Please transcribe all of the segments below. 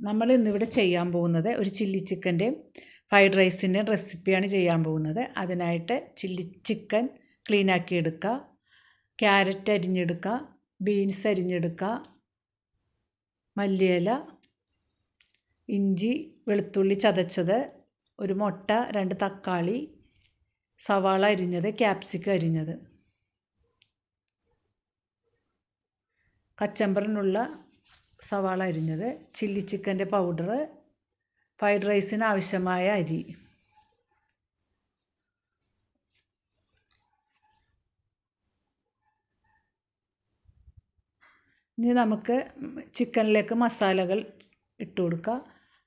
നമ്മൾ ഇന്നിവിടെ ചെയ്യാൻ പോകുന്നത് ഒരു ചില്ലി ചിക്കന്റെയും ഫ്രൈഡ് റൈസിന്റെയും റെസിപ്പിയാണ് ചെയ്യാൻ പോകുന്നത്. അതിനായിട്ട് ചില്ലി ചിക്കൻ ക്ലീൻ ആക്കി എടുക്കുക. ക്യാരറ്റ് അരിഞ്ഞെടുക്കുക. ബീൻസ് അരിഞ്ഞെടുക്കുക. മല്ലിയില ഇഞ്ചി വെളുത്തുള്ളി ചതച്ചത് ഒരു മുട്ട രണ്ട് തക്കാളി സവാള അരിഞ്ഞത് ക്യാപ്സിക്കം അരിഞ്ഞത്. കച്ചമ്പറിനുള്ള സവാള അരിഞ്ഞത് ചില്ലി ചിക്കന്റെ പൗഡർ ഫ്രൈഡ് റൈസിന് ആവശ്യമായ അരി. ഇനി നമുക്ക് ചിക്കനിലേക്ക് മസാലകൾ ഇട്ട് കൊടുക്കുക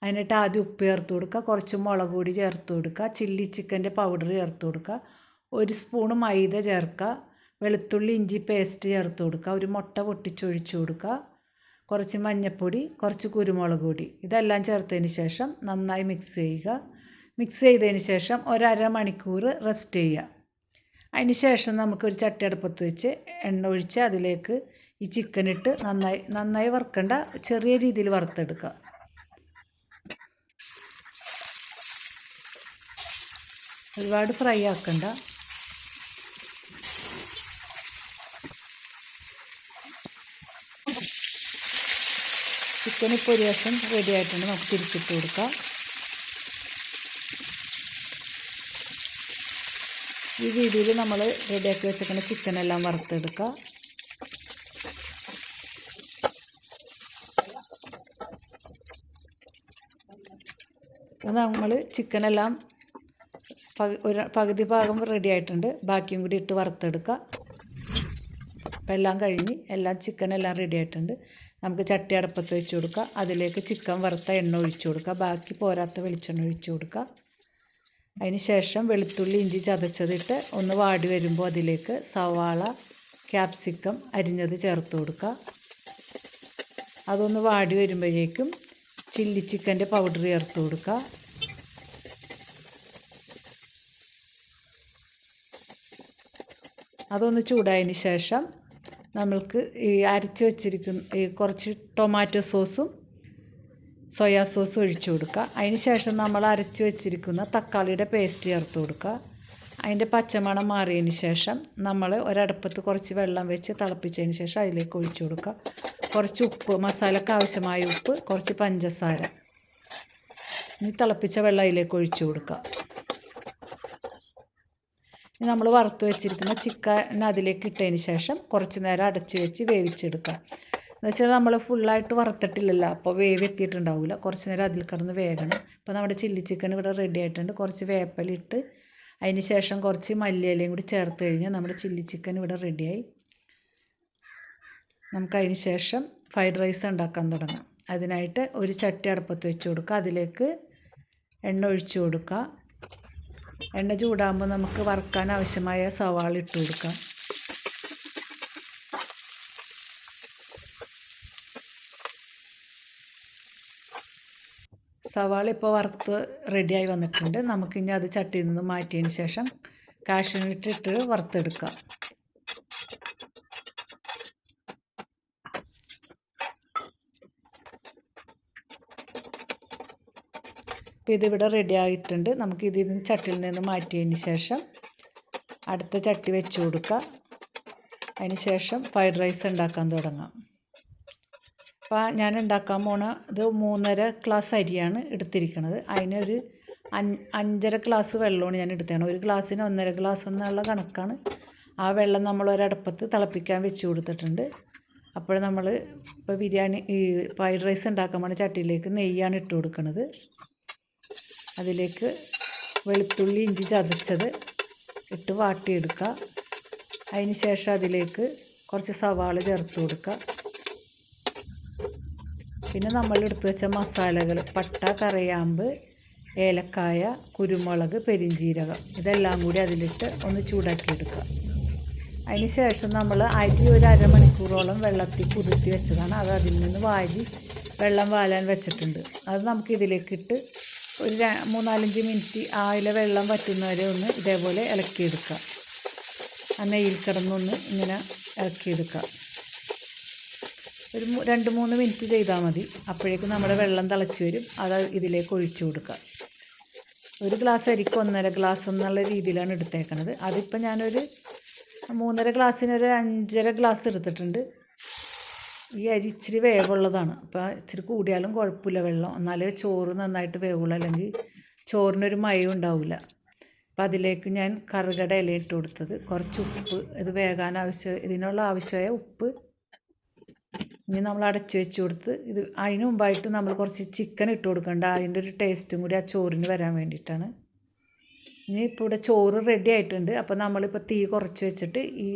അതിനായിട്ട് ആദ്യം ഉപ്പ് ചേർത്ത് കൊടുക്കുക കുറച്ച് മുളക് പൊടി ചേർത്ത് കൊടുക്കുക ചില്ലി ചിക്കന്റെ പൗഡർ ചേർത്ത് കൊടുക്കുക ഒരു സ്പൂണ് മൈദ ചേർക്കുക വെളുത്തുള്ളി ഇഞ്ചി പേസ്റ്റ് ചേർത്ത് കൊടുക്കുക ഒരു മുട്ട പൊട്ടിച്ചൊഴിച്ച് കൊടുക്കുക കുറച്ച് മഞ്ഞൾപ്പൊടി കുറച്ച് കുരുമുളക് പൊടി. ഇതെല്ലാം ചേർത്തതിന് ശേഷം നന്നായി മിക്സ് ചെയ്യുക. മിക്സ് ചെയ്തതിന് ശേഷം ഒരര മണിക്കൂർ റെസ്റ്റ് ചെയ്യുക. അതിന് ശേഷം നമുക്കൊരു ചട്ടിയടുപ്പത്ത് വെച്ച് എണ്ണ ഒഴിച്ച് അതിലേക്ക് ഈ ചിക്കൻ ഇട്ട് നന്നായി നന്നായി വറുക്കേണ്ട ചെറിയ രീതിയിൽ വറുത്തെടുക്കുക. ഒരുപാട് ഫ്രൈ ആക്കണ്ട. ചിക്കൻ ഇപ്പോൾ ഒരു വശം റെഡി ആയിട്ടുണ്ട്. നമുക്ക് തിരിച്ചിട്ട് കൊടുക്കാം. ഈ രീതിയിൽ നമ്മൾ റെഡിയാക്കി വെച്ചേക്കുന്ന ചിക്കനെല്ലാം വറുത്തെടുക്കുക അത് നമ്മൾ ചിക്കനെല്ലാം പകുതി ഭാഗം റെഡി ആയിട്ടുണ്ട്. ബാക്കിയും കൂടി ഇട്ട് വറുത്തെടുക്കുക അപ്പം എല്ലാം കഴിഞ്ഞ് എല്ലാം ചിക്കൻ എല്ലാം റെഡി ആയിട്ടുണ്ട്. നമുക്ക് ചട്ടി അടപ്പത്ത് വെച്ച് കൊടുക്കുക അതിലേക്ക് ചിക്കൻ വറുത്ത എണ്ണ ഒഴിച്ചു കൊടുക്കുക ബാക്കി പോരാത്ത വെളിച്ചെണ്ണ ഒഴിച്ചു കൊടുക്കുക അതിന് ശേഷം വെളുത്തുള്ളി ഇഞ്ചി ചതച്ചതിട്ട് ഒന്ന് വാടി വരുമ്പോൾ അതിലേക്ക് സവാള ക്യാപ്സിക്കം അരിഞ്ഞത് ചേർത്ത് കൊടുക്കുക അതൊന്ന് വാടി വരുമ്പോഴേക്കും ചില്ലി ചിക്കന്റെ പൗഡർ ചേർത്ത് കൊടുക്കുക അതൊന്ന് ചൂടായതിന് ശേഷം നമ്മൾക്ക് ഈ അരച്ച് വെച്ചിരിക്കുന്ന ഈ കുറച്ച് ടൊമാറ്റോ സോസും സോയാ സോസും ഒഴിച്ചു കൊടുക്കുക. അതിന് ശേഷം നമ്മൾ അരച്ച് വെച്ചിരിക്കുന്ന തക്കാളിയുടെ പേസ്റ്റ് ചേർത്ത് കൊടുക്കുക. അതിന്റെ പച്ചമണം മാറിയതിന് ശേഷം നമ്മൾ ഒരടുപ്പത്ത് കുറച്ച് വെള്ളം വെച്ച് തിളപ്പിച്ചതിന് ശേഷം അതിലേക്ക് ഒഴിച്ചു കൊടുക്കുക. കുറച്ച് ഉപ്പ് മസാലക്ക് ആവശ്യമായ ഉപ്പ് കുറച്ച് പഞ്ചസാര. ഇനി തിളപ്പിച്ച വെള്ളം അതിലേക്ക് ഒഴിച്ചു കൊടുക്കുക. നമ്മൾ വറുത്ത് വെച്ചിരിക്കുന്ന ചിക്കൻ അതിലേക്ക് ഇട്ടതിന് ശേഷം കുറച്ച് നേരം അടച്ച് വെച്ച് വേവിച്ചെടുക്കുക. എന്ന് വെച്ചാൽ നമ്മൾ ഫുള്ളായിട്ട് വറുത്തിട്ടില്ലല്ലോ അപ്പോൾ വേവ് എത്തിയിട്ടുണ്ടാവില്ല കുറച്ച് നേരം അതിൽ കിടന്ന് വേകണം. ഇപ്പോൾ നമ്മുടെ ചില്ലി ചിക്കൻ ഇവിടെ റെഡി ആയിട്ടുണ്ട്. കുറച്ച് വേപ്പലിട്ട് അതിന് ശേഷം കുറച്ച് മല്ലിയിലയും കൂടി ചേർത്ത് കഴിഞ്ഞാൽ നമ്മുടെ ചില്ലി ചിക്കൻ ഇവിടെ റെഡിയായി നമുക്ക് അതിന് ശേഷം ഫ്രൈഡ് റൈസ് ഉണ്ടാക്കാൻ തുടങ്ങാം. അതിനായിട്ട് ഒരു ചട്ടി അടുപ്പത്ത് വെച്ച് കൊടുക്കുക. അതിലേക്ക് എണ്ണ ഒഴിച്ചു കൊടുക്കുക. എണ്ണ ചൂടാകുമ്പോൾ നമുക്ക് വറുക്കാൻ ആവശ്യമായ സവാള ഇട്ട് കൊടുക്കാം സവാള ഇപ്പോൾ വറുത്ത് റെഡിയായി വന്നിട്ടുണ്ട്. നമുക്കിനി അത് ചട്ടിയിൽ നിന്ന് മാറ്റിയതിന് ശേഷം കാഷ്യൂനിട്ടിട്ട് വറുത്തെടുക്കാം. അപ്പോൾ ഇതിവിടെ റെഡി ആയിട്ടുണ്ട്. നമുക്ക് ഇതിൽ നിന്ന് ചട്ടിയിൽ നിന്ന് മാറ്റിയതിന് ശേഷം അടുത്ത ചട്ടി വെച്ച് കൊടുക്കുക അതിന് ശേഷം ഫ്രൈഡ് റൈസ് ഉണ്ടാക്കാൻ തുടങ്ങാം. അപ്പോൾ ഞാൻ ഉണ്ടാക്കാൻ പോണ ഇത് മൂന്നര ഗ്ലാസ് അരിയാണ് എടുത്തിരിക്കുന്നത് അതിനൊരു അഞ്ചര ഗ്ലാസ് വെള്ളമാണ് ഞാൻ എടുത്തതാണ് ഒരു ഗ്ലാസ്സിന് ഒന്നര ഗ്ലാസ് എന്നുള്ള കണക്കാണ്. ആ വെള്ളം നമ്മൾ ഒരടുപ്പത്ത് തിളപ്പിക്കാൻ വെച്ച് കൊടുത്തിട്ടുണ്ട്. അപ്പോൾ നമ്മൾ ഇപ്പോൾ ബിരിയാണി ഈ ഫ്രൈഡ് റൈസ് ഉണ്ടാക്കാൻ പോണ ചട്ടിയിലേക്ക് നെയ്യാണ് ഇട്ട് കൊടുക്കുന്നത് അതിലേക്ക് വെളുത്തുള്ളി ഇഞ്ചി ചതച്ചത് ഇട്ട് വാട്ടിയെടുക്കുക. അതിന് ശേഷം അതിലേക്ക് കുറച്ച് സവാള ചേർത്ത് കൊടുക്കുക. പിന്നെ നമ്മൾ എടുത്തു വെച്ച മസാലകൾ പട്ട കറിയാമ്പ് ഏലക്കായ കുരുമുളക് പെരിഞ്ചീരകം ഇതെല്ലാം കൂടി അതിലിട്ട് ഒന്ന് ചൂടാക്കിയെടുക്കുക. അതിന് ശേഷം നമ്മൾ അരി ഒരു അരമണിക്കൂറോളം വെള്ളത്തിൽ കുതിർത്തി വെച്ചതാണ്. അത് അതിൽ നിന്ന് വാരി വെള്ളം വാലാൻ വെച്ചിട്ടുണ്ട്. അത് നമുക്ക് ഇതിലേക്കിട്ട് ഒരു മൂന്നാലഞ്ച് മിനിറ്റ് ആയില വെള്ളം വറ്റുന്നവരെ ഒന്ന് ഇതേപോലെ ഇളക്കിയെടുക്കുക. ആ നെയ്യിൽ കിടന്നൊന്ന് ഇങ്ങനെ ഇളക്കിയെടുക്കുക. ഒരു രണ്ട് മൂന്ന് മിനിറ്റ് ചെയ്താൽ മതി. അപ്പോഴേക്കും നമ്മുടെ വെള്ളം തിളച്ച് വരും. അത് ഇതിലേക്ക് ഒഴിച്ചു കൊടുക്കുക. ഒരു ഗ്ലാസ് അരിക്ക് ഒന്നര ഗ്ലാസ് എന്നുള്ള രീതിയിലാണ് എടുത്തേക്കണത്. അതിപ്പോൾ ഞാനൊരു മൂന്നര ഗ്ലാസ്സിന് ഒരു അഞ്ചര ഗ്ലാസ് എടുത്തിട്ടുണ്ട്. ഈ അരി ഇച്ചിരി വേവുള്ളതാണ്. അപ്പോൾ ഇച്ചിരി കൂടിയാലും കുഴപ്പമില്ല വെള്ളം. എന്നാലേ ചോറ് നന്നായിട്ട് വേവുള്ളൂ. അല്ലെങ്കിൽ ചോറിനൊരു മയം ഉണ്ടാവില്ല അപ്പോൾ അതിലേക്ക് ഞാൻ കറുകട ഇല ഇട്ട് കൊടുത്തത്. കുറച്ച് ഉപ്പ്. ഇത് വേകാൻ ആവശ്യം ഇതിനുള്ള ആവശ്യമായ ഉപ്പ് ഇനി നമ്മൾ അടച്ചു വെച്ച് കൊടുത്ത് ഇത് അതിന് മുമ്പായിട്ട് നമ്മൾ കുറച്ച് ചിക്കൻ ഇട്ട് കൊടുക്കേണ്ട. അതിന്റെ ഒരു ടേസ്റ്റും കൂടി ആ ചോറിന് വരാൻ വേണ്ടിയിട്ടാണ്. ഇനി ഇപ്പോൾ ഇവിടെ ചോറ് റെഡി ആയിട്ടുണ്ട്. അപ്പോൾ നമ്മളിപ്പോൾ തീ കുറച്ച് വെച്ചിട്ട് ഈ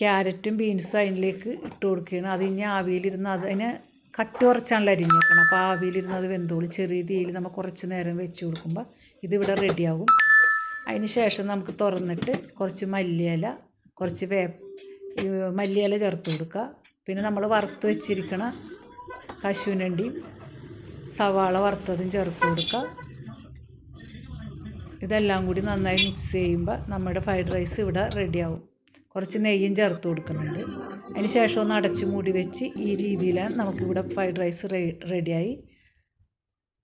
ക്യാരറ്റും ബീൻസും അതിലേക്ക് ഇട്ട് കൊടുക്കുകയാണ്. അത് ഇനി ആവിയിലിരുന്ന് അതിനെ കട്ടി കുറച്ചാണല്ലോ വെക്കണം അപ്പോൾ ആവിയിലിരുന്ന് അത് വെന്തോളും. ചെറിയ തീയിൽ നമ്മൾ കുറച്ച് നേരം വെച്ച് കൊടുക്കുമ്പോൾ ഇതിവിടെ റെഡിയാകും. അതിന് ശേഷം നമുക്ക് തുറന്നിട്ട് കുറച്ച് മല്ലിയില കുറച്ച് വേ മല്ലിയില ചേർത്ത് കൊടുക്കുക. പിന്നെ നമ്മൾ വറുത്ത് വെച്ചിരിക്കണ കശുവിനണ്ടിയും സവാള വറുത്തതും ചേർത്ത് കൊടുക്കുക. ഇതെല്ലാം കൂടി നന്നായി മിക്സ് ചെയ്യുമ്പോൾ നമ്മുടെ ഫ്രൈഡ് റൈസ് ഇവിടെ റെഡിയാവും കുറച്ച് നെയ്യും ചേർത്ത് കൊടുക്കുന്നുണ്ട്. അതിന് ശേഷം ഒന്ന് അടച്ച് മൂടി വെച്ച് ഈ രീതിയിലാണ് നമുക്കിവിടെ ഫ്രൈഡ് റൈസ് റെഡിയായി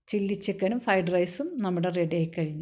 ചില്ലി ചിക്കനും ഫ്രൈഡ് റൈസും നമ്മുടെ റെഡിയായി കഴിഞ്ഞു.